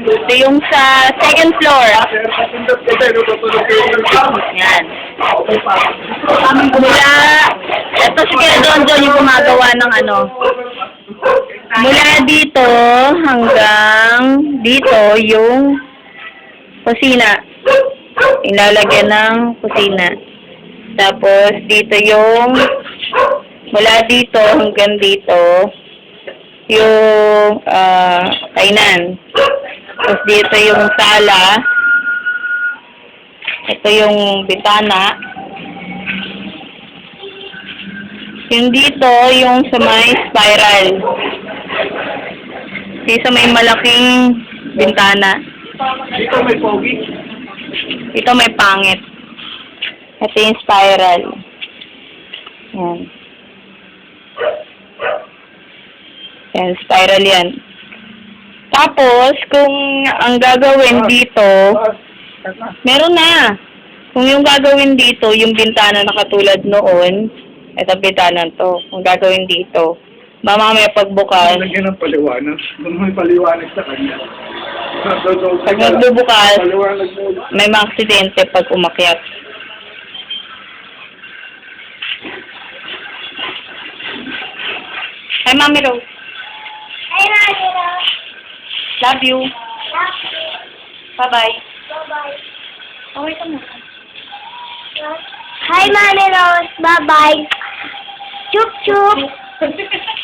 Ito yung sa second floor. Yan. Mula, ito si Kuya Don Don yung gumagawa ng ano. Mula dito hanggang dito yung kusina. Ilalagyan ng kusina. Tapos dito yung mula dito hanggang dito yung ah kainan. Tapos dito yung sala. Ito yung bintana. Yung dito, yung sa may spiral. Yung sa may malaking bintana. Dito may pogi. Ito may pangit. Ito yung spiral. Yan. Yan, spiral yan. Tapos, kung ang gagawin dito, meron na. Kung yung gagawin dito, yung bintana na katulad noon, ito bintana to. Kung gagawin dito, mamamaya pagbukas, Lagyan ng paliwanag. Doon may paliwanag sa kanya. pag magbubukas, Paliwanag mo. may mga aksidente pag umakyat. Hi, Mami Rose. Hi, Mami Rose. Love you. Bye-bye. Bye-bye. Okay ka muna. Hi, Mami Rose. Bye-bye. Chup chup.